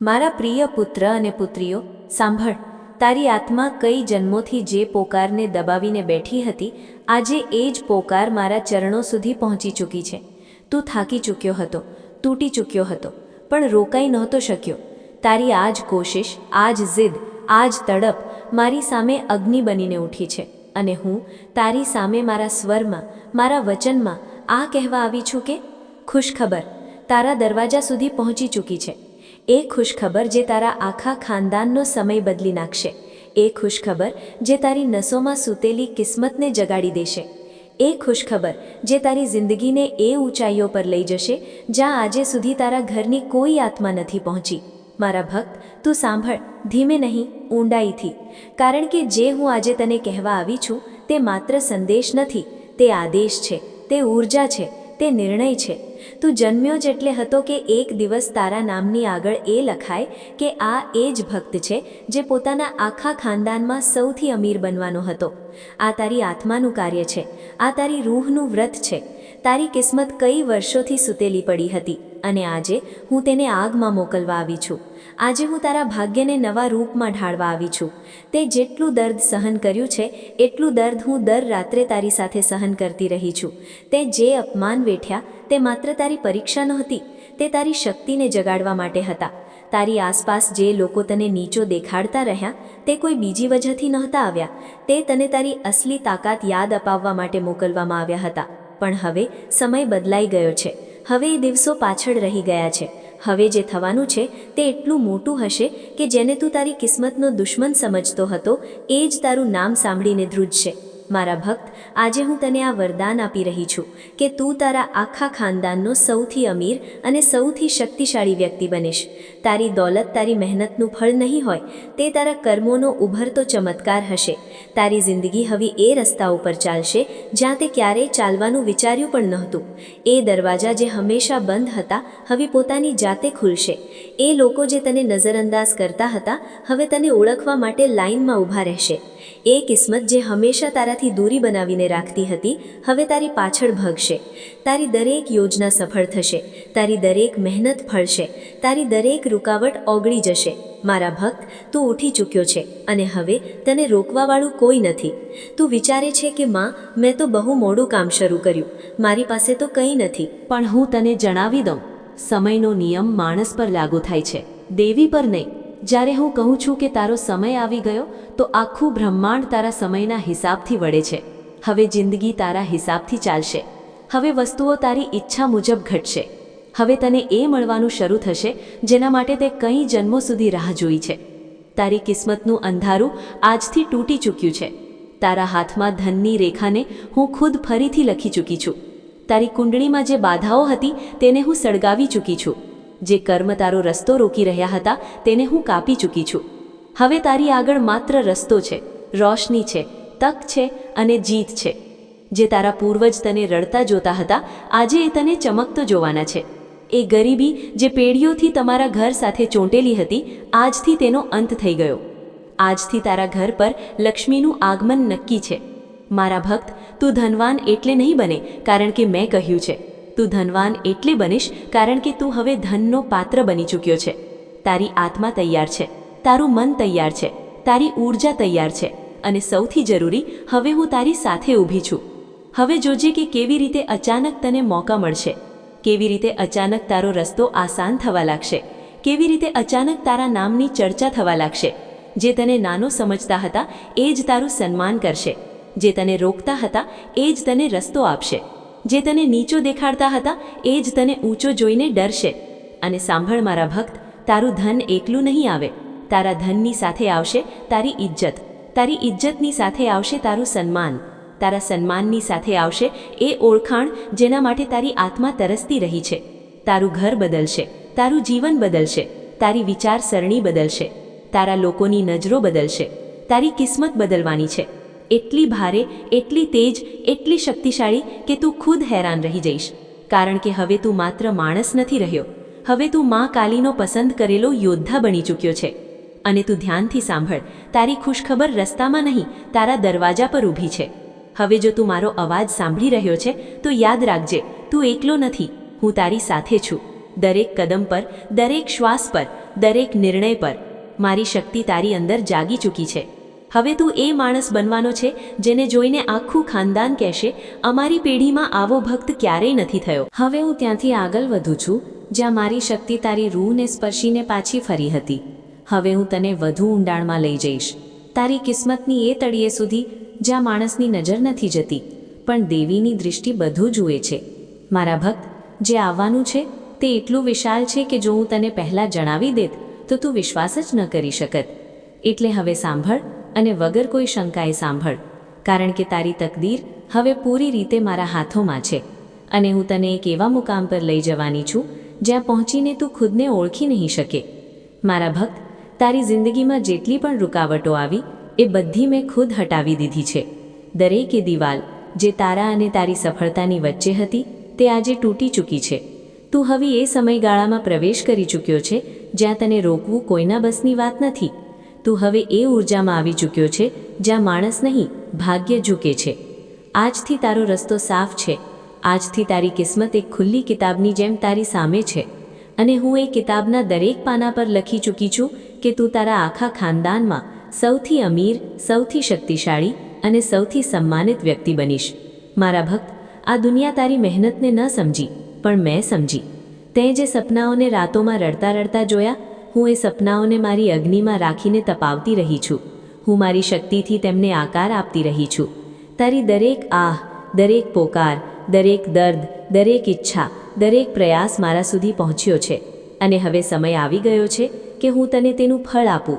મારા પ્રિય પુત્ર અને પુત્રીઓ, સાંભળ, તારી આત્મા કઈ જન્મોથી જે પોકારને દબાવીને બેઠી હતી, આજે એ જ પોકાર મારા ચરણો સુધી પહોંચી ચૂકી છે. તું થાકી ચૂક્યો હતો, તૂટી ચૂક્યો હતો, પણ રોકાઈ નહોતો શક્યો. તારી આ જ કોશિશ આ જ જિદ આ જ તડપ મારી સામે અગ્નિ બનીને ઉઠી છે અને હું તારી સામે મારા સ્વરમાં, મારા વચનમાં આ કહેવા આવી છું કે, ખુશખબર, તારા દરવાજા સુધી પહોંચી ચૂકી છે. એ ખુશખબર જે તારા આખા ખાનદાનનો સમય બદલી નાખશે. એ ખુશખબર જે તારી નસોમાં સૂતેલી કિસ્મતને જગાડી દેશે. એ ખુશખબર જે તારી જિંદગીને એ ઊંચાઈઓ પર લઈ જશે, જ્યાં આજે સુધી તારા ઘરની કોઈ આત્મા નથી પહોંચી. મારા ભક્ત, તું સાંભળ, ધીમે નહીં, ઊંડાઈથી. કારણ કે જે હું આજે તને કહેવા આવી છું, તે માત્ર સંદેશ નથી, તે આદેશ છે, તે ઊર્જા છે. તે નિર્ણય છે. તું જન્મ્યો જ એટલે હતો કે એક દિવસ તારા નામની આગળ એ લખાય કે આ એ જ ભક્ત છે જે પોતાના આખા ખાનદાનમાં સૌથી અમીર બનવાનો હતો. આ તારી આત્માનું કાર્ય છે. આ તારી રૂહનું વ્રત છે. તારી કિસ્મત કઈ વર્ષોથી સૂતેલી પડી હતી અને આજે હું તેને આગમાં મોકલવા આવી છું. આજે હું તારા ભાગ્યને નવા રૂપમાં ઢાળવા આવી છું. તે જેટલું દર્દ સહન કર્યું છે, એટલું દર્દ હું દર રાત્રે તારી સાથે સહન કરતી રહી છું. તે જે અપમાન વેઠ્યા, તે માત્ર તારી પરીક્ષા નહોતી, તે તારી શક્તિને જગાડવા માટે હતા. તારી આસપાસ જે લોકો તને નીચો દેખાડતા રહ્યા, તે કોઈ બીજી વજહથી નહોતા આવ્યા. તે તને તારી અસલી તાકાત યાદ અપાવવા માટે મોકલવામાં આવ્યા હતા. પણ હવે સમય બદલાઈ ગયો છે. હવે એ દિવસો પાછળ રહી ગયા છે. હવે જે થવાનું છે તે એટલું મોટું હશે કે જેને તું તારી કિસ્મતનો દુશ્મન સમજતો હતો, એ જ તારું નામ સાંભળીને ધ્રુજશે. મારા ભક્ત, આજે હું તને આ વરદાન આપી રહી છું કે તું તારા આખા ખાનદાનનો સૌથી અમીર અને સૌથી શક્તિશાળી વ્યક્તિ બનીશ. તારી દોલત, તારી મહેનતનું ફળ નહીં હોય, તે તારા કર્મોનો ઉભરતો ચમત્કાર હશે. તારી જિંદગી હવે એ રસ્તા ઉપર ચાલશે જ્યાં તે ક્યારેય ચાલવાનું વિચાર્યું પણ નહોતું. એ દરવાજા જે હંમેશા બંધ હતા, હવે પોતાની જાતે ખુલશે. એ લોકો જે તને નજરઅંદાજ કરતા હતા, હવે તને ઓળખવા માટે લાઇનમાં ઊભા રહેશે. એ કિસ્મત જે હંમેશા તારાથી દૂરી બનાવીને રાખતી હતી, હવે તારી પાછળ ભગશે. તારી દરેક યોજના સફળ થશે. તારી દરેક મહેનત ફળશે. તારી દરેક રૂકાવટ ઓગળી જશે. મારા ભક્ત, તું ઉઠી ચૂક્યો છે અને હવે તને રોકવાવાળું કોઈ નથી. તું વિચારે છે કે, માં, મેં તો બહુ મોડું કામ શરૂ કર્યું. મારી પાસે તો કંઈ નથી. પણ હું તને જણાવી દઉં, સમયનો નિયમ માણસ પર લાગુ થાય છે. દેવી પર નહીં. જ્યારે હું કહું છું કે તારો સમય આવી ગયો, તો આખું બ્રહ્માંડ તારા સમયના હિસાબથી વળે છે. હવે જિંદગી તારા હિસાબથી ચાલશે. હવે વસ્તુઓ તારી ઈચ્છા મુજબ ઘટશે. હવે તને એ મળવાનું શરૂ થશે, જેના માટે તે કંઈ જન્મો સુધી રાહ જોઈ છે. તારી કિસ્મતનું અંધારું આજથી તૂટી ચૂક્યું છે. તારા હાથમાં ધનની રેખાને હું ખુદ ફરીથી લખી ચૂકી છું. તારી કુંડળીમાં જે બાધાઓ હતી, તેને હું સળગાવી ચૂકી છું. જે કર્મ તારો રસ્તો રોકી રહ્યા હતા, તેને હું કાપી ચૂકી છું. હવે તારી આગળ માત્ર રસ્તો છે, રોશની છે, તક છે અને જીત છે. જે તારા પૂર્વજ તને રડતા જોતા હતા, આજે એ તને ચમકતો જોવાના છે. એ ગરીબી જે પેઢીઓથી તમારા ઘર સાથે ચોંટેલી હતી, આજથી તેનો અંત થઈ ગયો. આજથી તારા ઘર પર લક્ષ્મીનું આગમન નક્કી છે. મારા ભક્ત, તું ધનવાન એટલે નહીં બને, કારણ કે મેં કહ્યું છે. તું ધનવાન એટલે બનીશ કારણ કે તું હવે ધનનો પાત્ર બની ચૂક્યો છે. તારી આત્મા તૈયાર છે. તારું મન તૈયાર છે. તારી ઊર્જા તૈયાર છે. અને સૌથી જરૂરી, હવે હું તારી સાથે ઊભી છું. હવે જોજે કે કેવી રીતે અચાનક તને મોકા મળશે. કેવી રીતે અચાનક તારો રસ્તો આસાન થવા લાગશે. કેવી રીતે અચાનક તારા નામની ચર્ચા થવા લાગશે. જે તને નાનો સમજતા હતા, એ જ તારું સન્માન કરશે. જે તને રોકતા હતા, એ જ તને રસ્તો આપશે. જે તને નીચો દેખાડતા હતા, એ જ તને ઊંચો જોઈને ડરશે. અને સાંભળ મારા ભક્ત, તારું ધન એકલું નહીં આવે. તારા ધનની સાથે આવશે તારી ઇજ્જત. તારી ઇજ્જતની સાથે આવશે તારું સન્માન. તારા સન્માનની સાથે આવશે એ ઓળખાણ જેના માટે તારી આત્મા તરસતી રહી છે. તારું ઘર બદલશે, તારું જીવન બદલશે, તારી વિચારસરણી બદલશે, તારા લોકોની નજરો બદલશે, તારી કિસ્મત બદલવાની છે. એટલી ભારે, એટલી તેજ, એટલી શક્તિશાળી કે તું ખુદ હેરાન રહી જઈશ. કારણ કે હવે તું માત્ર માણસ નથી રહ્યો. હવે તું મા કાલીનો પસંદ કરેલો યોદ્ધા બની ચૂક્યો છે. અને તું ધ્યાનથી સાંભળ, તારી ખુશખબર રસ્તામાં નહીં, તારા દરવાજા પર ઊભી છે. હવે જો તું મારો અવાજ સાંભળી રહ્યો છે, તો યાદ રાખજે, તું એકલો નથી. હું તારી સાથે છું. દરેક કદમ પર, દરેક શ્વાસ પર, દરેક નિર્ણય પર. મારી શક્તિ તારી અંદર જાગી ચૂકી છે. હવે તું એ માણસ બનવાનો છે, જેને જોઈને આખું ખાનદાન કહેશે, અમારી પેઢીમાં આવો ભક્ત ક્યારેય નથી થયો. હવે હું ત્યાંથી આગળ વધું છું, જ્યાં મારી શક્તિ તારી રૂહને સ્પર્શીને પાછી ફરી હતી. હવે હું તને વધુ ઊંડાણમાં લઈ જઈશ. તારી કિસ્મતની એ તળિયે સુધી, જ્યાં માણસની નજર નથી જતી, પણ દેવીની દૃષ્ટિ બધું જુએ છે. મારા ભક્ત, જે આવવાનું છે, તે એટલું વિશાલ છે કે જો હું તને પહેલાં જણાવી દેત, તો તું વિશ્વાસ જ ન કરી શકત. એટલે હવે સાંભળ અને વગર કોઈ શંકાએ સાંભળ, કારણ કે તારી તકદીર હવે પૂરી રીતે મારા હાથોમાં છે અને હું તને એક એવા મુકામ પર લઈ જવાની છું, જ્યાં પહોંચીને તું ખુદને ઓળખી નહીં શકે. મારા ભક્ત, તારી જિંદગીમાં જેટલી પણ રૂકાવટો આવી, એ બધી મેં ખુદ હટાવી દીધી છે. દરેકે દિવાલ, જે તારા અને તારી સફળતાની વચ્ચે હતી, તે આજે તૂટી ચૂકી છે. તું હવે એ સમયગાળામાં પ્રવેશ કરી ચૂક્યો છે, જ્યાં તને રોકવું કોઈના બસની વાત નથી. તું હવે એ ઊર્જામાં આવી ચૂક્યો છે, જ્યાં માણસ નહીં, ભાગ્ય ઝૂકે છે. આજથી તારો રસ્તો સાફ છે. આજથી તારી કિસ્મત એક ખુલ્લી કિતાબની જેમ તારી સામે છે. અને હું એ કિતાબના દરેક પાના પર લખી ચૂકી છું કે તું તારા આખા ખાનદાનમાં સૌથી અમીર, સૌથી શક્તિશાળી અને સૌથી સન્માનિત વ્યક્તિ બનીશ. મારા ભક્ત, આ દુનિયા તારી મહેનતને ન સમજી, પણ મેં સમજી. તે જે સપનાઓને રાતોમાં રડતા રડતા જોયા હું એ સપનાઓને મારી અગ્નિમાં રાખીને તપાવતી રહી છું. હું મારી શક્તિથી તેમને આકાર આપતી રહી છું. તારી દરેક આહ, દરેક પોકાર, દરેક દર્દ, દરેક ઈચ્છા, દરેક પ્રયાસ મારા સુધી પહોંચ્યો છે. અને હવે સમય આવી ગયો છે કે હું તને તેનું ફળ આપું.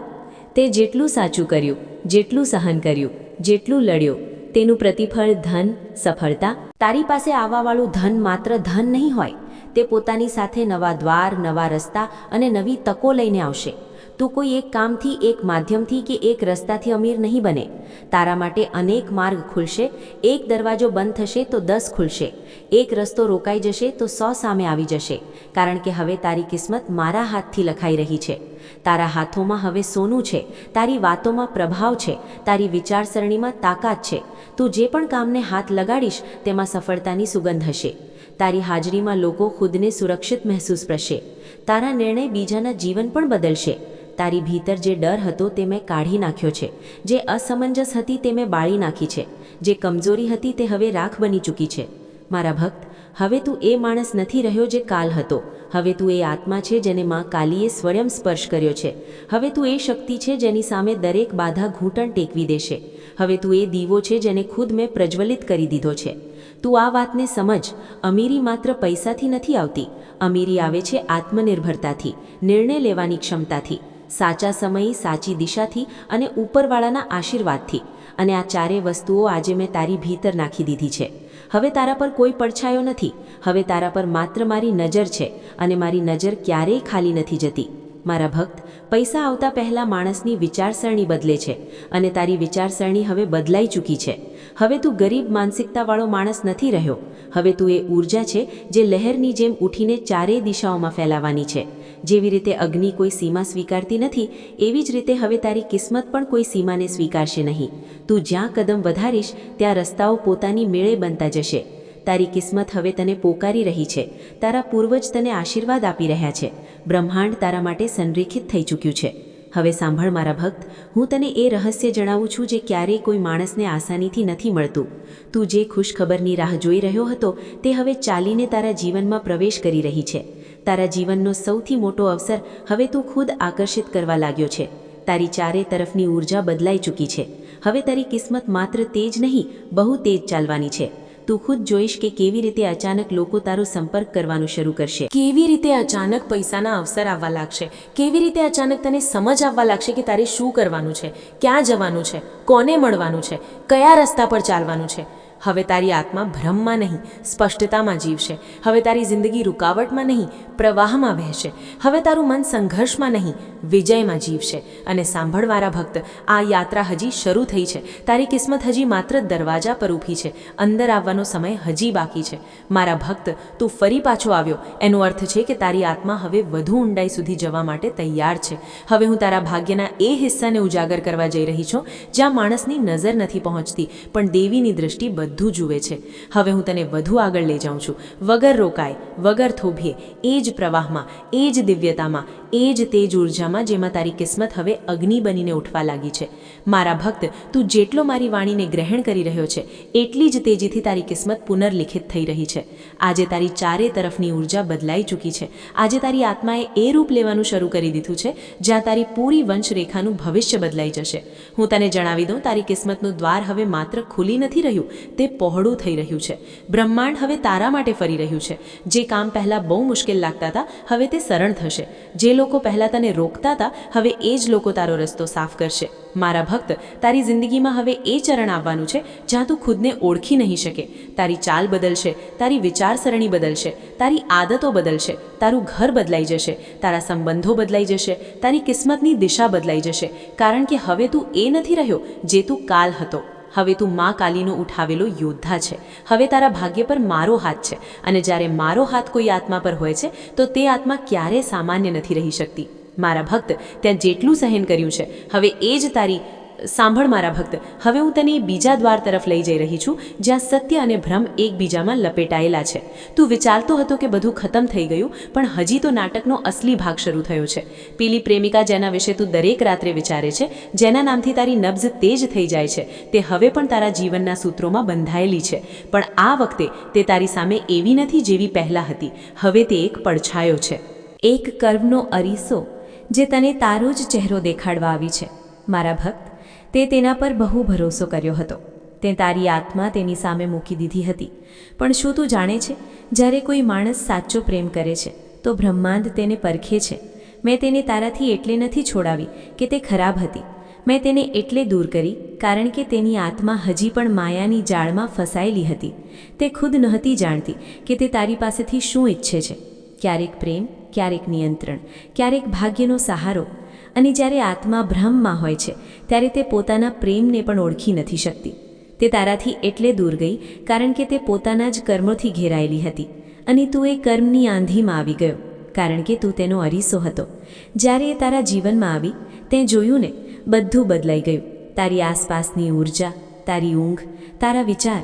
તે જેટલું સાચું કર્યું, જેટલું સહન કર્યું, જેટલું લડ્યો, તેનું પ્રતિફળ ધન, સફળતા. તારી પાસે આવવાવાળું ધન માત્ર ધન નહીં હોય. તે પોતાની સાથે નવા દ્વાર, નવા રસ્તા અને નવી તકો લઈને આવશે. તું કોઈ એક કામથી, એક માધ્યમથી કે એક રસ્તાથી અમીર નહીં બને. તારા માટે અનેક માર્ગ ખુલશે. એક દરવાજો બંધ થશે તો દસ ખુલશે. એક રસ્તો રોકાઈ જશે તો સો સામે આવી જશે. કારણ કે હવે તારી કિસ્મત મારા હાથથી લખાઈ રહી છે. તારા હાથોમાં હવે સોનું છે. તારી વાતોમાં પ્રભાવ છે. તારી વિચારસરણીમાં તાકાત છે. તું જે પણ કામને હાથ લગાડીશ, તેમાં સફળતાની સુગંધ હશે. તારી હાજરીમાં લોકો ખુદને સુરક્ષિત મહેસૂસ કરશે. તારા નિર્ણય બીજાના જીવન પણ બદલશે. તારી ભીતર જે ડર હતો તે મેં કાઢી નાખ્યો છે. જે અસમંજસ હતી તે મેં બાળી નાખી છે. જે કમજોરી હતી તે હવે રાખ બની ચૂકી છે. મારા ભક્ત, હવે તું એ માણસ નથી રહ્યો જે કાલ હતો. હવે તું એ આત્મા છે જેને માં કાલીએ સ્વયં સ્પર્શ કર્યો છે. હવે તું એ શક્તિ છે જેની સામે દરેક બાધા ઘૂંટણ ટેકવી દેશે. હવે તું એ દીવો છે જેને ખુદ મેં પ્રજ્વલિત કરી દીધો છે. તું આ વાતને સમજ. અમીરી માત્ર પૈસાથી નથી આવતી. અમીરી આવે છે આત્મનિર્ભરતાથી, નિર્ણય લેવાની ક્ષમતાથી, સાચા સમયે સાચી દિશાથી અને ઉપરવાળાના આશીર્વાદથી. અને આ ચારે વસ્તુઓ આજે મેં તારી ભીતર નાખી દીધી છે. હવે તારા પર કોઈ પડછાયો નથી. હવે તારા પર માત્ર મારી નજર છે અને મારી નજર ક્યારેય ખાલી નથી જતી. મારા ભક્ત, પૈસા આવતા પહેલાં માણસની વિચારસરણી બદલે છે અને તારી વિચારસરણી હવે બદલાઈ ચૂકી છે. હવે તું ગરીબ માનસિકતાવાળો માણસ નથી રહ્યો. હવે તું એ ઊર્જા છે જે લહેરની જેમ ઉઠીને ચારેય દિશાઓમાં ફેલાવાની છે. જેવી રીતે અગ્નિ કોઈ સીમા સ્વીકારતી નથી, એવી જ રીતે હવે તારી કિસ્મત પણ કોઈ સીમાને સ્વીકારશે નહીં. તું જ્યાં કદમ વધારીશ, ત્યાં રસ્તાઓ પોતાની મેળે બનતા જશે. તારી કિસ્મત હવે તને પોકારી રહી છે. તારા પૂર્વજ તને આશીર્વાદ આપી રહ્યા છે. બ્રહ્માંડ તારા માટે સંરેખિત થઈ ચૂક્યું છે. હવે સાંભળ મારા ભક્ત, હું તને એ રહસ્ય જણાવું છું જે ક્યારેય કોઈ માણસને આસાનીથી નથી મળતું. તું જે ખુશખબરની રાહ જોઈ રહ્યો હતો, તે હવે ચાલીને તારા જીવનમાં પ્રવેશ કરી રહી છે. તારા જીવનનો સૌથી મોટો અવસર હવે તું ખુદ આકર્ષિત કરવા લાગ્યો છે. તારી ચારે તરફની ઊર્જા બદલાઈ ચૂકી છે. હવે તારી કિસ્મત માત્ર તેજ નહીં, બહુ તેજ ચાલવાની છે. તું ખુદ જોઈશ કે કેવી રીતે અચાનક લોકો તારો સંપર્ક કરવાનું શરૂ કરશે. કેવી રીતે અચાનક પૈસાના અવસર આવવા લાગશે? કેવી રીતે અચાનક તને સમજ આવવા લાગશે કે તારે શું કરવાનું છે? ક્યાં જવાનું છે? કોને મળવાનું છે? કયા રસ્તા પર ચાલવાનું છે? હવે તારી આત્મા ભ્રમમાં નહીં, સ્પષ્ટતામાં જીવશે. હવે તારી જિંદગી રૂકાવટમાં નહીં, પ્રવાહમાં વહેશે. હવે તારું મન સંઘર્ષમાં નહીં, વિજયમાં જીવશે. અને સાંભળવારા ભક્ત, આ યાત્રા હજી શરૂ થઈ છે. તારી કિસ્મત હજી માત્ર દરવાજા પર ઊભી છે. અંદર આવવાનો સમય હજી બાકી છે. મારા ભક્ત, તું ફરી પાછો આવ્યો. એનો અર્થ છે કે તારી આત્મા હવે વધુ ઊંડાઈ સુધી જવા માટે તૈયાર છે. હવે હું તારા ભાગ્યના એ હિસ્સાને ઉજાગર કરવા જઈ રહી છું, જ્યાં માણસની નજર નથી પહોંચતી, પણ દેવીની દૃષ્ટિ બધું જુએ છે. હવે હું તને વધુ આગળ લઈ જાઉં છું. વગર રોકાય, વગર થોભીએ, એ જ પ્રવાહમાં, એ જ દિવ્યતામાં, એ જ તેજ ઉર્જામાં જેમાં તારી કિસ્મત હવે અગ્નિ બનીને ઉઠવા લાગી છે. મારા ભક્ત, તું જેટલો મારી વાણીને ગ્રહણ કરી રહ્યો છે, એટલી જ તેજીથી તારી કિસ્મત પુનર્લિખિત થઈ રહી છે. આજે તારી ચારે તરફની ઊર્જા બદલાઈ ચૂકી છે. આજે તારી આત્માએ એ રૂપ લેવાનું શરૂ કરી દીધું છે, જ્યાં તારી પૂરી વંશરેખાનું ભવિષ્ય બદલાઈ જશે. હું તને જણાવી દઉં, તારી કિસ્મતનું દ્વાર હવે માત્ર ખુલી નથી રહ્યું તે પહોળું થઈ રહ્યું છે. બ્રહ્માંડ હવે તારા માટે ફરી રહ્યું છે. જે કામ પહેલાં બહુ મુશ્કેલ લાગતા હતા, હવે તે સરળ થશે. જે લોકો પહેલાં તને રોકતા હતા, હવે એ જ લોકો તારો રસ્તો સાફ કરશે. મારા ભક્ત, તારી જિંદગીમાં હવે એ ચરણ આવવાનું છે, જ્યાં તું ખુદને ઓળખી નહીં શકે. તારી ચાલ બદલશે, તારી વિચારસરણી બદલશે, તારી આદતો બદલશે, તારું ઘર બદલાઈ જશે, તારા સંબંધો બદલાઈ જશે, તારી કિસ્મતની દિશા બદલાઈ જશે. કારણ કે હવે તું એ નથી રહ્યો, જે તું કાલ હતો. હવે તું મા કાલીનો ઉઠાવેલો યોદ્ધા છે. હવે તારા ભાગ્ય પર મારો હાથ છે અને જ્યારે મારો હાથ કોઈ આત્મા પર હોય છે, તો તે આત્મા ક્યારેય સામાન્ય નથી રહી શકતી. મારા ભક્ત, ત્યાં જેટલું સહન કર્યું છે, હવે એ જ તારી સાંભળ મારા ભક્ત, હવે હું તને બીજા દ્વાર તરફ લઈ જઈ રહી છું, જ્યાં સત્ય અને ભ્રમ એકબીજામાં લપેટાયેલા છે. તું વિચારતો હતો કે બધું ખતમ થઈ ગયું, પણ હજી તો નાટકનો અસલી ભાગ શરૂ થયો છે. પેલી પ્રેમિકા જેના વિશે તું દરેક રાત્રે વિચારે છે, જેના નામથી તારી નબ્ઝ તેજ થઈ જાય છે, તે હવે પણ તારા જીવનના સૂત્રોમાં બંધાયેલી છે. પણ આ વખતે તે તારી સામે એવી નથી જેવી પહેલાં હતી. હવે તે એક પડછાયો છે. એક કર્મનો અરીસો, જે તને તારો જ ચહેરો દેખાડવા આવી છે. મારા ભક્ત તે તેના પર બહુ ભરોસો કર્યો હતો. તે તારી આત્મા તેની સામે મૂકી દીધી હતી. પણ શું તું જાણે છે, જ્યારે કોઈ માણસ સાચો પ્રેમ કરે છે, તો બ્રહ્માંડ તેને પરખે છે. મેં તેને તારાથી એટલે નથી છોડાવી કે તે ખરાબ હતી. મેં તેને એટલે દૂર કરી, કારણ કે તેની આત્મા હજી પણ માયાની જાળમાં ફસાયેલી હતી. તે ખુદ નહોતી જાણતી કે તે તારી પાસેથી શું ઈચ્છે છે. ક્યારેક પ્રેમ, ક્યારેક નિયંત્રણ, ક્યારેક ભાગ્યનો સહારો અને જ્યારે આત્મા ભ્રમમાં હોય છે, ત્યારે તે પોતાના પ્રેમને પણ ઓળખી નથી શકતી. તે તારાથી એટલે દૂર ગઈ, કારણ કે તે પોતાના જ કર્મોથી ઘેરાયેલી હતી, અને તું એ કર્મની આંધીમાં આવી ગયો, કારણ કે તું તેનો અરીસો હતો. જ્યારે એ તારા જીવનમાં આવી, તે જોયું ને, બધું બદલાઈ ગયું. તારી આસપાસની ઊર્જા તારી ઊંઘ, તારા વિચાર,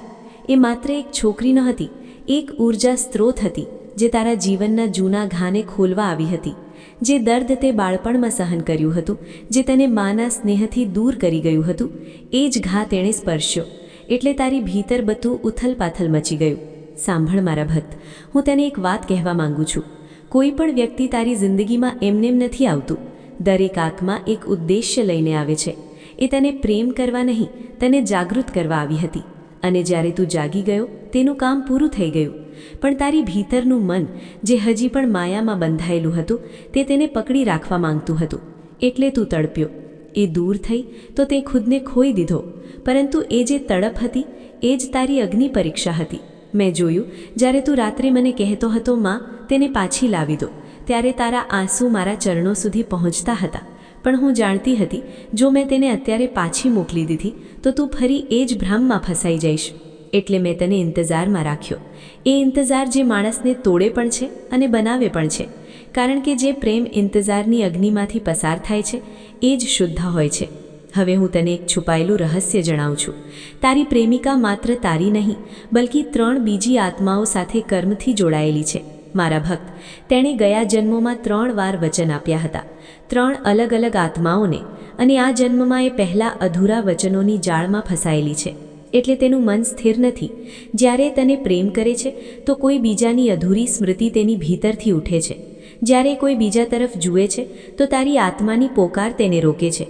એ માત્ર એક છોકરી ન હતી, એક ઊર્જા સ્ત્રોત હતી, જે તારા જીવનના જૂના ઘાને ખોલવા આવી હતી. જે દર્દ તે બાળપણમાં સહન કર્યું હતું, જે તને માના સ્નેહથી દૂર કરી ગયું હતું, એ જ ઘા તેણે સ્પર્શ્યો. એટલે તારી ભીતર બધું ઉથલપાથલ મચી ગયું. સાંભળ મારા ભક્ત, હું તને એક વાત કહેવા માંગુ છું. કોઈ પણ વ્યક્તિ તારી જિંદગીમાં એમનેમ નથી આવતું. દરેક આંખમાં એક ઉદ્દેશ્ય લઈને આવે છે. એ તને પ્રેમ કરવા નહીં, તને જાગૃત કરવા આવી હતી. અને જ્યારે તું જાગી ગયો, તેનું કામ પૂરું થઈ ગયું. પણ તારી ભીતરનું મન, જે હજી પણ માયામાં બંધાયેલું હતું, તે તેને પકડી રાખવા માંગતું હતું. એટલે તું તડપ્યો. એ દૂર થઈ તો તે ખુદને ખોઈ દીધો. પરંતુ એ જે તડપ હતી, એ જ તારી અગ્નિ પરીક્ષા હતી. મેં જોયું, જ્યારે તું રાત્રે મને કહેતો હતો, માં, તેને પાછી લાવી દો. ત્યારે તારા આંસુ મારા ચરણો સુધી પહોંચતા હતા. પણ હું જાણતી હતી, જો મેં તેને અત્યારે પાછી મોકલી દીધી, તો તું ફરી એ જ ભ્રમમાં ફસાઈ જઈશ. એટલે મેં તને ઇંતજારમાં રાખ્યો. એ ઇંતજાર જે માણસને તોડે પણ છે અને બનાવે પણ છે. કારણ કે જે પ્રેમ ઇંતજારની અગ્નિમાંથી પસાર થાય છે, એ જ શુદ્ધ હોય છે. હવે હું તને એક છુપાયેલું રહસ્ય જણાવું છું. તારી પ્રેમિકા માત્ર તારી નહીં, બલકી ત્રણ બીજી આત્માઓ સાથે કર્મથી જોડાયેલી છે. મારા ભક્ત. તેણે ગયા જન્મોમાં ત્રણ વાર વચન આપ્યા હતા. ત્રણ અલગ અલગ આત્માઓને. અને આ જન્મમાં એ પહેલાં અધૂરા વચનોની જાળમાં ફસાયેલી છે. એટલે તેનું મન સ્થિર નથી. જ્યારે તને પ્રેમ કરે છે, તો કોઈ બીજાની અધૂરી સ્મૃતિ તેની ભીતરથી ઉઠે છે. જ્યારે કોઈ બીજા તરફ જુએ છે, તો તારી આત્માની પોકાર તેને રોકે છે.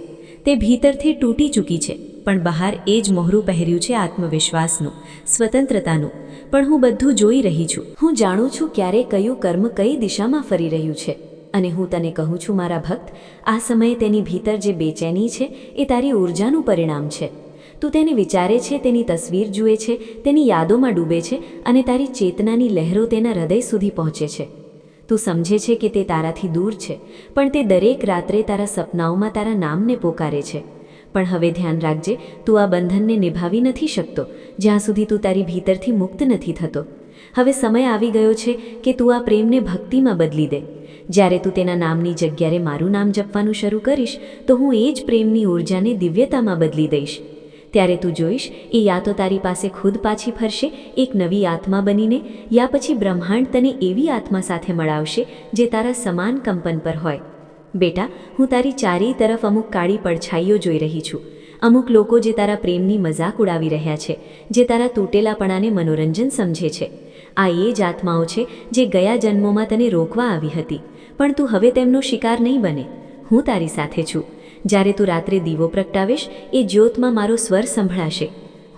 તે ભીતરથી તૂટી ચૂકી છે. પણ બહાર એ જ મોહરું પહેર્યું છે આત્મવિશ્વાસનું, સ્વતંત્રતાનું. પણ હું બધું જોઈ રહી છું. હું જાણું છું ક્યારે કયું કર્મ કઈ દિશામાં ફરી રહ્યું છે. અને હું તને કહું છું, મારા ભક્ત, આ સમયે તેની ભીતર જે બેચેની છે, એ તારી ઊર્જાનું પરિણામ છે. તું તેને વિચારે છે, તેની તસવીર જુએ છે, તેની યાદોમાં ડૂબે છે અને તારી ચેતનાની લહેરો તેના હૃદય સુધી પહોંચે છે. તું સમજે છે કે તે તારાથી દૂર છે, પણ તે દરેક રાત્રે તારા સપનાઓમાં તારા નામને પોકારે છે. પણ હવે ધ્યાન રાખજે, તું આ બંધનને નિભાવી નથી શકતો, જ્યાં સુધી તું તારી ભીતરથી મુક્ત નથી થતો. હવે સમય આવી ગયો છે કે તું આ પ્રેમને ભક્તિમાં બદલી દે. જ્યારે તું તેના નામની જગ્યાએ મારું નામ જપવાનું શરૂ કરીશ, તો હું એ જ પ્રેમની ઊર્જાને દિવ્યતામાં બદલી દઈશ. ત્યારે તું જોઈશ, એ યા તો તારી પાસે ખુદ પાછી ફરશે, એક નવી આત્મા બનીને, યા પછી બ્રહ્માંડ તને એવી આત્મા સાથે મળાવશે, જે તારા સમાન કંપન પર હોય. બેટા, હું તારી ચારેય તરફ અમુક કાળી પડછાઈઓ જોઈ રહી છું. અમુક લોકો જે તારા પ્રેમની મજાક ઉડાવી રહ્યા છે, જે તારા તૂટેલાપણાને મનોરંજન સમજે છે. આ એ જ આત્માઓ છે જે ગયા જન્મોમાં તને રોકવા આવી હતી, પણ તું હવે તેમનો શિકાર નહીં બને. હું તારી સાથે છું. જ્યારે તું રાત્રે દીવો પ્રગટાવીશ, એ જ્યોતમાં મારો સ્વર સંભળાશે.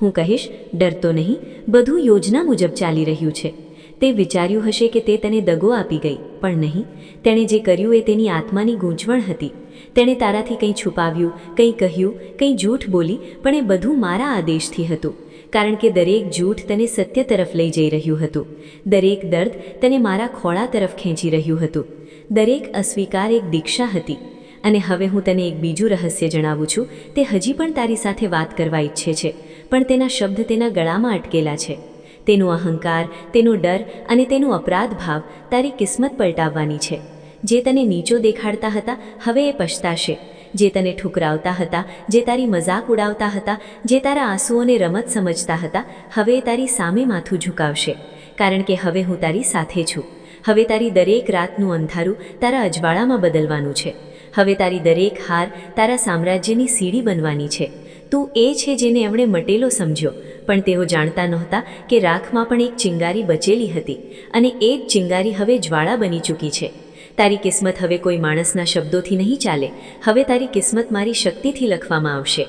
હું કહીશ, ડરતો નહીં, બધું યોજના મુજબ ચાલી રહ્યું છે. તે વિચાર્યું હશે કે તે તને દગો આપી ગઈ, પણ નહીં. તેણે જે કર્યું એ તેની આત્માની ગૂંચવણ હતી. તેણે તારાથી કંઈ છુપાવ્યું, કંઈ કહ્યું, કંઈ જૂઠ બોલી, પણ એ બધું મારા આદેશથી હતું. કારણ કે દરેક જૂઠ તને સત્ય તરફ લઈ જઈ રહ્યું હતું. દરેક દર્દ તને મારા ખોળા તરફ ખેંચી રહ્યું હતું. દરેક અસ્વીકાર એક દીક્ષા હતી. અને હવે હું તને એક બીજું રહસ્ય જણાવું છું. તે હજી પણ તારી સાથે વાત કરવા ઈચ્છે છે, પણ તેના શબ્દ તેના ગળામાં અટકેલા છે. તેનો અહંકાર, તેનો ડર અને તેનો અપરાધ ભાવ તારી કિસ્મત પલટાવવાની છે. જે તને નીચો દેખાડતા હતા, હવે એ પછતાશે. જે તને ઠુકરાવતા હતા, જે તારી મજાક ઉડાવતા હતા, જે તારા આંસુઓને રમત સમજતા હતા, હવે તારી સામે માથું ઝુકાવશે. કારણ કે હવે હું તારી સાથે છું. હવે તારી દરેક રાતનું અંધારું તારા અજવાળામાં બદલવાનું છે. હવે તારી દરેક હાર તારા સામ્રાજ્યની સીડી બનવાની છે. તું એ છે જેને એમણે મટેલો સમજ્યો. પણ તેઓ જાણતા નહોતા કે રાખમાં પણ એક ચિંગારી બચેલી હતી અને એ જ ચિંગારી હવે જ્વાળા બની ચૂકી છે. તારી કિસ્મત હવે કોઈ માણસના શબ્દોથી નહીં ચાલે. હવે તારી કિસ્મત મારી શક્તિથી લખવામાં આવશે.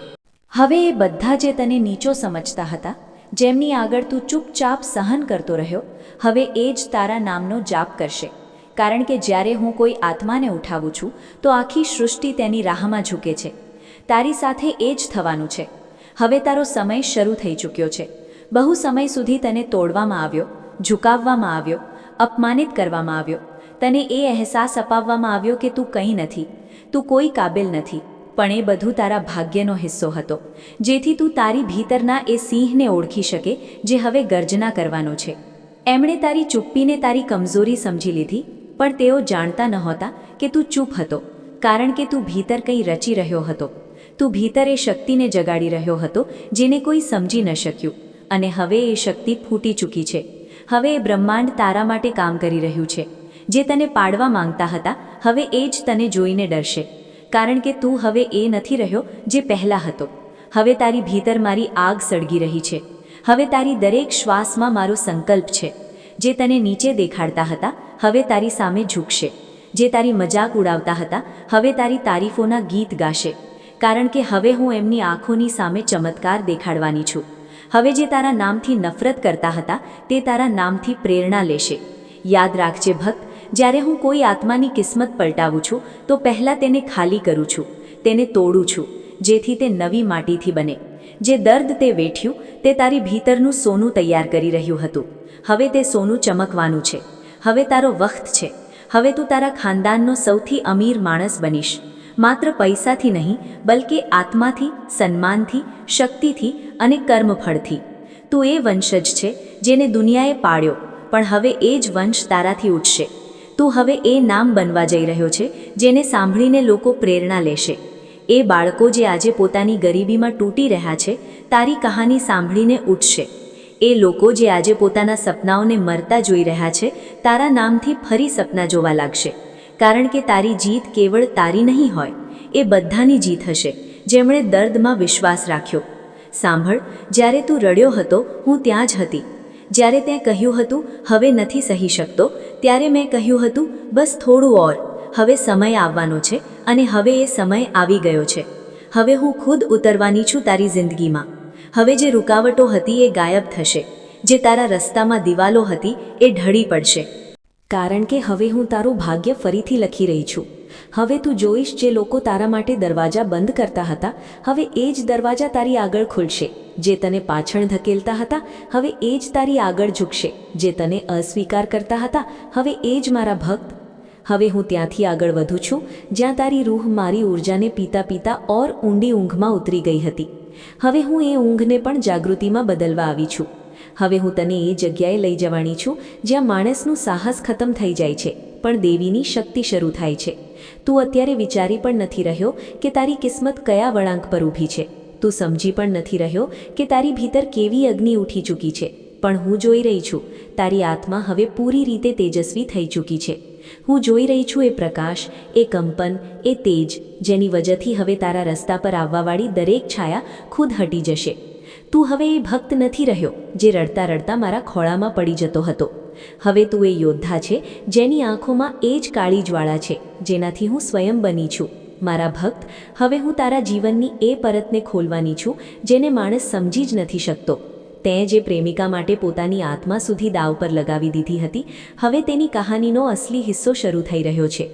હવે એ બધા જે તને નીચો સમજતા હતા, જેમની આગળ તું ચૂપચાપ સહન કરતો રહ્યો, હવે એ જ તારા નામનો જાપ કરશે. કારણ કે જ્યારે હું કોઈ આત્માને ઉઠાવું છું, તો આખી સૃષ્ટિ તેની રાહમાં ઝૂકે છે. તારી સાથે એ જ થવાનું છે. હવે તારો સમય શરૂ થઈ ચૂક્યો છે. બહુ સમય સુધી તને તોડવામાં આવ્યો, ઝુકાવવામાં આવ્યો, અપમાનિત કરવામાં આવ્યો. તને એ અહેસાસ અપાવવામાં આવ્યો કે તું કંઈ નથી, તું કોઈ કાબિલ નથી, પણ એ બધું તારા ભાગ્યનો હિસ્સો હતો, જેથી તું તારી ભીતરના એ સિંહને ઓળખી શકે જે હવે ગર્જના કરવાનો છે. એમણે તારી ચૂપ્પીને તારી કમજોરી સમજી લીધી, પણ તેઓ જાણતા નહોતા કે તું ચૂપ હતો, કારણ કે તું ભીતર કંઈ રચી રહ્યો હતો. તું ભીતર એ શક્તિને જગાડી રહ્યો હતો, જેને કોઈ સમજી ન શક્યું. અને હવે એ શક્તિ ફૂટી ચૂકી છે. હવે એ બ્રહ્માંડ તારા માટે કામ કરી રહ્યું છે. જે તને પાડવા માંગતા હતા, હવે એ જ તને જોઈને ડરશે. કારણ કે તું હવે એ નથી રહ્યો, જે પહેલાં હતો. હવે તારી ભીતર મારી આગ સળગી રહી છે. હવે તારી દરેક શ્વાસમાં મારો સંકલ્પ છે. જે તને નીચે દેખાડતા હતા, હવે તારી સામે ઝૂકશે. જે તારી મજાક ઉડાવતા હતા, હવે તારી તારીફોના ગીત ગાશે. કારણ કે હવે હું એમની આંખોની સામે ચમત્કાર દેખાડવાની છું. હવે જે તારા નામથી નફરત કરતા હતા, તે તારા નામથી પ્રેરણા લેશે. યાદ રાખજે ભક્ત, જ્યારે હું કોઈ આત્માની કિસ્મત પલટાવું છું, તો પહેલાં તેને ખાલી કરું છું. તેને તોડું છું, જેથી તે નવી માટીથી બને. જે દર્દ તે વેઠ્યું, તે તારી ભીતરનું સોનું તૈયાર કરી રહ્યું હતું. હવે તે સોનું ચમકવાનું છે. હવે તારો વખત છે. હવે તું તારા ખાનદાનનો સૌથી અમીર માણસ બનીશ. માત્ર પૈસાથી નહીં, બલકે આત્માથી, સન્માનથી, શક્તિથી અને કર્મફળથી. તું એ વંશજ છે, જેને દુનિયાએ પાળ્યો પણ હવે એ જ વંશ તારાથી ઉઠશે. તું હવે એ નામ બનવા જઈ રહ્યો છે, જેને સાંભળીને લોકો પ્રેરણા લેશે. એ બાળકો જે આજે પોતાની ગરીબીમાં તૂટી રહ્યા છે, તારી કહાની સાંભળીને ઉઠશે. એ લોકો જે આજે પોતાના સપનાઓને મરતા જોઈ રહ્યા છે, તારા નામથી ફરી સપના જોવા લાગશે. કારણ કે તારી જીત કેવળ તારી નહીં હોય, એ બધાની જીત હશે, જેમણે દર્દમાં વિશ્વાસ રાખ્યો. સાંભળ, જ્યારે તું રડ્યો હતો, હું ત્યાં જ હતી. જ્યારે તે કહ્યું હતું, હવે નથી સહી શકતો, ત્યારે મેં કહ્યું હતું, બસ થોડું ઓર, હવે સમય આવવાનો છે અને હવે એ સમય આવી ગયો છે. હવે હું ખુદ ઉતરવાની છું તારી જિંદગીમાં. હવે જે રૂકાવટો હતી એ ગાયબ થશે, જે તારા રસ્તામાં દિવાલો હતી એ ઢળી પડશે. કારણ કે હવે હું તારું ભાગ્ય ફરીથી લખી રહી છું. હવે તું જોઈશ જે લોકો તારા માટે દરવાજા બંધ કરતા હતા. હવે એ જ દરવાજા તારી આગળ ખુલશે. જે તને પાછળ ધકેલતા હતા, હવે એ જ તારી આગળ ઝૂકશે. જે તને અસ્વીકાર કરતા હતા, હવે એ જ મારા ભક્ત. હવે હું ત્યાંથી આગળ વધું છું, જ્યાં તારી રૂહ મારી ઊર્જાને પીતા પીતા ઓર ઊંડી ઊંઘમાં ઉતરી ગઈ હતી. હવે હું એ ઊંઘને પણ જાગૃતિમાં બદલવા આવી છું. હવે હું તને એ જગ્યાએ લઈ જવાની છું જ્યાં માણસનું સાહસ ખતમ થઈ જાય છે, પણ દેવીની શક્તિ શરૂ થાય છે. તું અત્યારે વિચારી પણ નથી રહ્યો કે તારી કિસ્મત કયા વળાંક પર ઊભી છે. તું સમજી પણ નથી રહ્યો કે તારી ભીતર કેવી અગ્નિ ઉઠી ચૂકી છે. પણ હું જોઈ રહી છું, તારી આત્મા હવે પૂરી રીતે તેજસ્વી થઈ ચૂકી છે. હું જોઈ રહી છું એ પ્રકાશ, એ કંપન, એ તેજ, જેની વજહથી હવે તારા રસ્તા પર આવવાવાળી દરેક છાયા ખુદ હટી જશે. તું હવે એ ભક્ત નથી રહ્યો, જે રડતા રડતા મારા ખોળામાં પડી જતો હતો. હવે તું એ યોદ્ધા છે, જેની આંખોમાં એ જ કાળી જ્વાળા છે, જેનાથી હું સ્વયં બની છું. મારા ભક્ત, હવે હું તારા જીવનની એ પરતને ખોલવાની છું, જેને માણસ સમજી જ નથી શકતો. તે જે પ્રેમિકા માટે પોતાની આત્મા સુધી દાવ પર લગાવી દીધી હતી, હવે તેની કહાનીનો અસલી હિસ્સો શરૂ થઈ રહ્યો છે.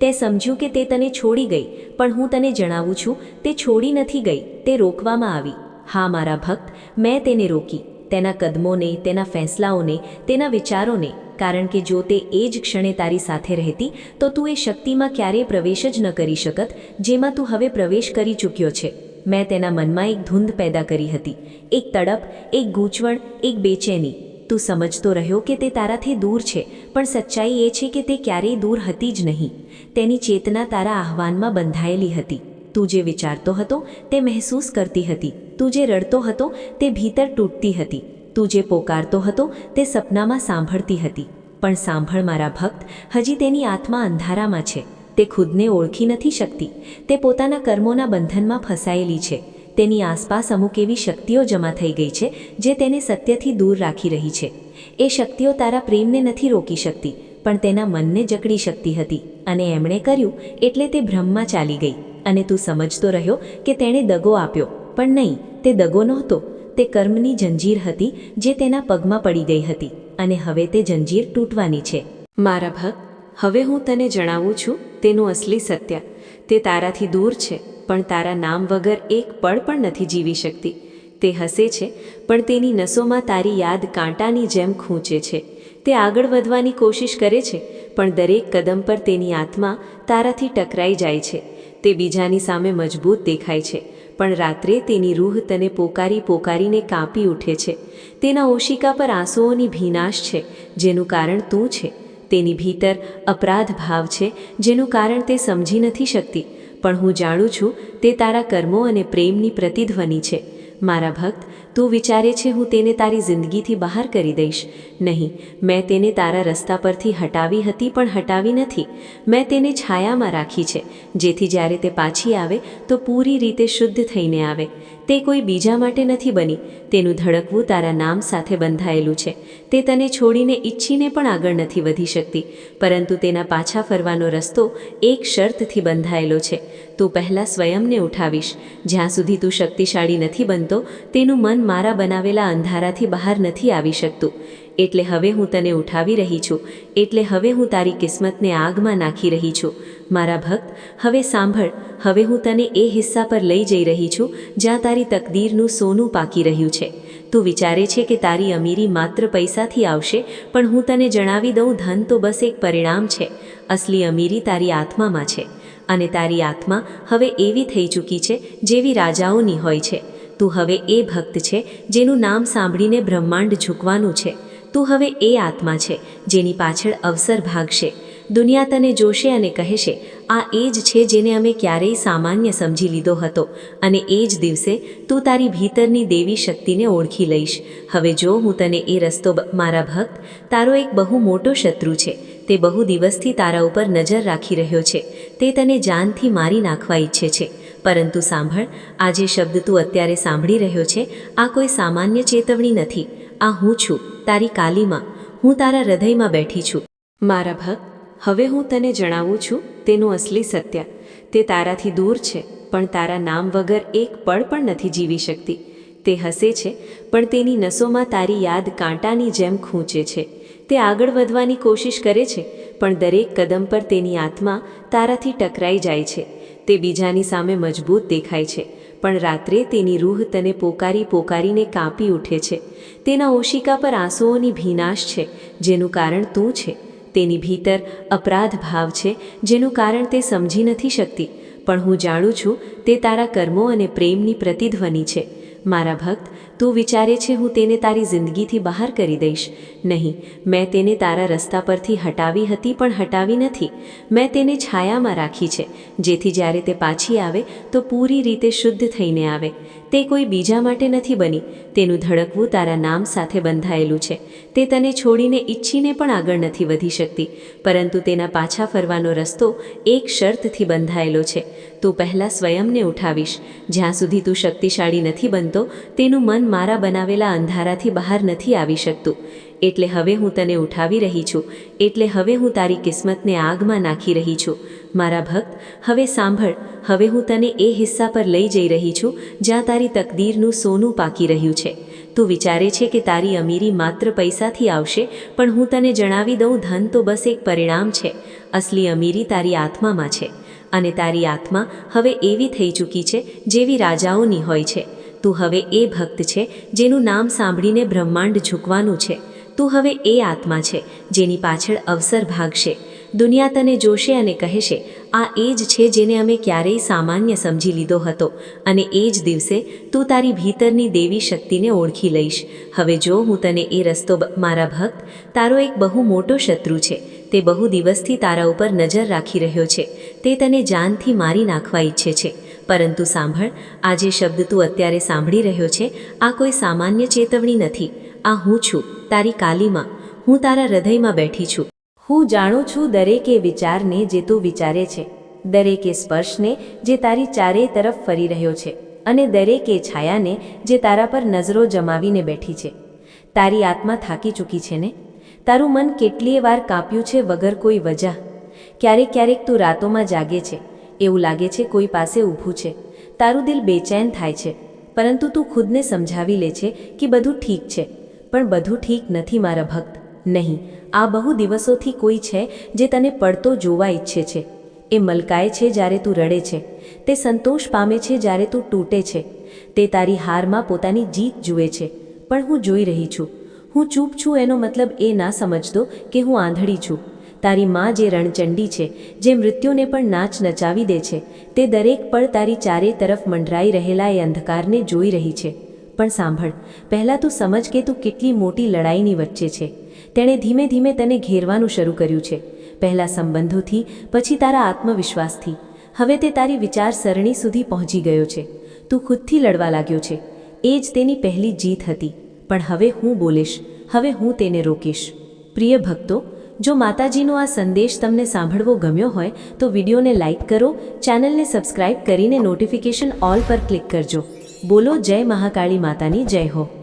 તે સમજ્યું કે તે તને છોડી ગઈ, પણ હું તને જણાવું છું, તે છોડી નથી ગઈ, તે રોકવામાં આવી. હા, મારા ભક્ત, મેં તેને રોકી. તેના કદમોને, તેના ફેંસલાઓને, તેના વિચારોને, કારણ કે જો તે એ જ ક્ષણે તારી સાથે રહેતી, તો તું એ શક્તિમાં ક્યારેય પ્રવેશ જ ન કરી શકત, જેમાં તું હવે પ્રવેશ કરી ચૂક્યો છે. મેં તેના મનમાં એક ધૂંધ પેદા કરી હતી. એક તડપ, એક ગૂંચવણ, એક બેચેની. તું સમજતો રહ્યો કે તે તારાથી દૂર છે, પણ સચ્ચાઈ એ છે કે તે ક્યારેય દૂર હતી જ નહીં. તેની ચેતના તારા આહવાનમાં બંધાયેલી હતી. તું જે વિચારતો હતો, તે મહેસૂસ કરતી હતી. તું જે રડતો હતો તે ભીતર તૂટતી હતી. તું જે પોકારતો હતો તે સપનામાં સાંભળતી હતી. પણ સાંભળ મારા ભક્ત, હજી તેની આત્મા અંધારામાં છે. તે ખુદને ઓળખી નથી શકતી. તે પોતાના કર્મોના બંધનમાં ફસાયેલી છે. તેની આસપાસ અમુક એવી શક્તિઓ જમા થઈ ગઈ છે જે તેને સત્યથી દૂર રાખી રહી છે. એ શક્તિઓ તારા પ્રેમને નથી રોકી શકતી, પણ તેના મનને જકડી શકતી હતી અને એમણે કર્યું એટલે તે ભ્રમમાં ચાલી ગઈ. અને તું સમજતો રહ્યો કે તેણે દગો આપ્યો. પણ નહીં, તે દગો નહોતો. તે કર્મની જંજીર હતી, જે તેના પગમાં પડી ગઈ હતી, અને હવે તે જંજીર તૂટવાની છે. મારા ભક્ત હવે હું તને જણાવું છું, તેનું અસલી સત્ય. તે તારાથી દૂર છે, પણ તારા નામ વગર એક પળ પણ નથી જીવી શકતી. તે હસે છે, પણ તેની નસોમાં તારી યાદ કાંટાની જેમ ખૂંચે છે. તે આગળ વધવાની કોશિશ કરે છે, પણ દરેક કદમ પર તેની આત્મા તારાથી ટકરાઈ જાય છે. તે બીજાની સામે મજબૂત દેખાય છે. પણ રાત્રે તેની રૂહ તને પોકારી પોકારીને કાપી ઉઠે છે. તેના ઓશિકા પર આંસુઓની ભીનાશ છે, જેનું કારણ તું છે. તેની ભીતર અપરાધ ભાવ છે, જેનું કારણ તે સમજી નથી શકતી. પણ હું જાણું છું, તે તારા કર્મો અને પ્રેમની પ્રતિધ્વનિ છે. મારા ભક્ત તું વિચારે છે, હું તેને તારી જિંદગીથી બહાર કરી દઈશ. નહીં, મેં તેને તારા રસ્તા પરથી હટાવી હતી, પણ હટાવી નથી. મેં તેને છાયામાં રાખી છે. જેથી જ્યારે તે પાછી આવે, તો પૂરી રીતે શુદ્ધ થઈને આવે. તે કોઈ બીજા માટે નથી બની. તેનું ધડકવું તારા નામ સાથે બંધાયેલું છે. તે તને છોડીને ઈચ્છીને પણ આગળ નથી વધી શકતી. પરંતુ તેના પાછા ફરવાનો રસ્તો એક શરતથી બંધાયેલો છે. તું પહેલાં સ્વયંને ઉઠાવીશ. જ્યાં સુધી તું શક્તિશાળી નથી બનતો, તેનું મન મારા બનાવેલા અંધારાથી બહાર નથી આવી શકતું. એટલે હવે હું તને ઉઠાવી રહી છું. એટલે હવે હું તારી કિસ્મતને આગમાં નાખી રહી છું. મારા ભક્ત, હવે સાંભળ. હવે હું તને એ હિસ્સા પર લઈ જઈ રહી છું, જ્યાં તારી તકદીરનું સોનું પાકી રહ્યું છે. તું વિચારે છે કે તારી અમીરી માત્ર પૈસાથી આવશે, પણ હું તને જણાવી દઉં, ધન તો બસ એક પરિણામ છે. અસલી અમીરી તારી આત્મામાં છે. અને તારી આત્મા હવે એવી થઈ ચૂકી છે, જેવી રાજાઓની હોય છે. તું હવે એ ભક્ત છે, જેનું નામ સાંભળીને બ્રહ્માંડ ઝૂકવાનું છે. તું હવે એ આત્મા છે, જેની પાછળ અવસર ભાગશે. દુનિયા તને જોશે અને કહેશે, આ એ જ છે જેને અમે ક્યારેય સામાન્ય સમજી લીધો હતો, અને એ જ દિવસે તું તારી ભીતરની દેવી શક્તિને ઓળખી લઈશ. હવે જો હું તને એ રસ્તો મારા ભક્ત, તારો એક બહુ મોટો શત્રુ છે, તે બહુ દિવસથી તારા ઉપર નજર રાખી રહ્યો છે, તે તને જાનથી મારી નાખવા ઈચ્છે છે. પરંતુ સાંભળ, આ જે શબ્દ તું અત્યારે સાંભળી રહ્યો છે, આ કોઈ સામાન્ય ચેતવણી નથી. આ હું છું, તારી કાલીમાં. હું તારા હૃદયમાં બેઠી છું. મારા ભક્ત, હવે હું તને જણાવું છું, તેનું અસલી સત્ય. તે તારાથી દૂર છે, પણ તારા નામ વગર એક પળ પણ નથી જીવી શકતી. તે હસે છે, પણ તેની નસોમાં તારી યાદ કાંટાની જેમ ખૂંચે છે. તે આગળ વધવાની કોશિશ કરે છે પણ દરેક કદમ પર તેની આત્મા તારાથી ટકરાઈ જાય છે. તે બીજાની સામે મજબૂત દેખાય છે, પણ રાત્રે તેની રૂહ તને પોકારી પોકારીને કાપી ઉઠે છે. તેના ઓશિકા પર આંસુઓની ભીનાશ છે, જેનું કારણ તું છે. તેની ભીતર અપરાધ ભાવ છે, જેનું કારણ તે સમજી નથી શકતી. પણ હું જાણું છું, તે તારા કર્મો અને પ્રેમની પ્રતિધ્વનિ છે. મારા ભક્ત તું વિચારે છે હું તેને તારી જિંદગીથી બહાર કરી દઈશ. નહીં, મેં તેને તારા રસ્તા પરથી હટાવી હતી પણ હટાવી નથી. મેં તેને છાયામાં રાખી છે. જેથી જ્યારે તે પાછી આવે તો પૂરી રીતે શુદ્ધ થઈને આવે. તે કોઈ બીજા માટે નથી બની. તેનું ધડકવું તારા નામ સાથે બંધાયેલું છે. તે તને છોડીને ઈચ્છીને પણ આગળ નથી વધી શકતી. પરંતુ તેના પાછા ફરવાનો રસ્તો એક શરતથી બંધાયેલો છે. તું પહેલાં સ્વયંને ઉઠાવીશ. જ્યાં સુધી તું શક્તિશાળી નથી બનતો, તેનું મન મારા બનાવેલા અંધારાથી બહાર નથી આવી શકતું. એટલે હવે હું તને ઉઠાવી રહી છું, એટલે હવે હું તારી કિસ્મતને આગમાં નાખી રહી છું. મારા ભક્ત, હવે સાંભળ, હવે હું તને એ હિસ્સા પર લઈ જઈ રહી છું, જ્યાં તારી તકદીરનું સોનું પાકી રહ્યું છે. તું વિચારે છે કે તારી અમીરી માત્ર પૈસાથી આવશે, પણ હું તને જણાવી દઉં, ધન તો બસ એક પરિણામ છે. અસલી અમીરી તારી આત્મામાં છે. અને તારી આત્મા હવે એવી થઈ ચૂકી છે, જેવી રાજાઓની હોય છે. તું હવે એ ભક્ત છે, જેનું નામ સાંભળીને બ્રહ્માંડ ઝૂકવાનું છે. તું હવે એ આત્મા છે, જેની પાછળ અવસર ભાગશે. દુનિયા તને જોશે અને કહેશે, આ એ જ છે જેને અમે ક્યારેય સામાન્ય સમજી લીધો હતો, અને એ જ દિવસે તું તારી ભીતરની દેવી શક્તિને ઓળખી લઈશ. હવે જો હું તને એ રસ્તો મારા ભક્ત, તારો એક બહુ મોટો શત્રુ છે, તે બહુ દિવસથી તારા ઉપર નજર રાખી રહ્યો છે, તે તને જાનથી મારી નાખવા ઈચ્છે છે. પરંતુ સાંભળ, આ જે શબ્દ તું અત્યારે સાંભળી રહ્યો છે, આ કોઈ સામાન્ય ચેતવણી નથી. આ હું છું. તારી કાલીમાં, હું તારા હૃદયમાં બેઠી છું. હું જાણું છું દરેકે વિચારને જે તું વિચારે છે, દરેકે સ્પર્શને જે તારી ચારેય તરફ ફરી રહ્યો છે, અને દરેકે છાયાને જે તારા પર નજરો જમાવીને બેઠી છે. તારી આત્મા થાકી ચૂકી છે ને? તારું મન કેટલીય વાર કાપ્યું છે વગર કોઈ વજહ ક્યારેક ક્યારેક તું રાતોમાં જાગે છે, એવું લાગે છે કોઈ પાસે ઊભું છે. તારું દિલ બેચેન થાય છે, પરંતુ તું ખુદને સમજાવી લે છે કે બધું ઠીક છે. પણ બધું ઠીક નથી મારા ભક્ત. નહીં, આ બહુ દિવસોથી કોઈ છે જે તને પડતો જોવા ઈચ્છે છે. એ મલકાય છે જ્યારે તું રડે છે. તે સંતોષ પામે છે જ્યારે તું તૂટે છે. તે તારી હારમાં પોતાની જીત જુએ છે. પણ હું જોઈ રહી છું. હું ચૂપ છું એનો મતલબ એ ના સમજતો કે હું આંધળી છું. તારી માં જે રણચંડી છે, જે મૃત્યુને પણ નાચ નચાવી દે છે, તે દરેક પળ તારી ચારે તરફ મંડરાઈ રહેલા એ અંધકારને જોઈ રહી છે. પણ સાંભળ, પહેલાં તું સમજ કે તું કેટલી મોટી લડાઈની વચ્ચે છે. તેણે ધીમે ધીમે તને ઘેરવાનું શરૂ કર્યું છે. પહેલાં સંબંધોથી, પછી તારા આત્મવિશ્વાસથી. હવે તે તારી વિચારસરણી સુધી પહોંચી ગયો છે. તું ખુદથી લડવા લાગ્યો છે. એ જ તેની પહેલી જીત હતી. પણ હવે હું બોલીશ, હવે હું તેને રોકીશ. પ્રિય ભક્તો, જો માતાજીનો આ સંદેશ તમને સાંભળવો ગમ્યો હોય, તો વિડીયોને લાઇક કરો, ચેનલને સબસ્ક્રાઇબ કરીને નોટિફિકેશન ઓલ પર ક્લિક કરજો. બોલો જય મહાકાળી માતાની જય હો.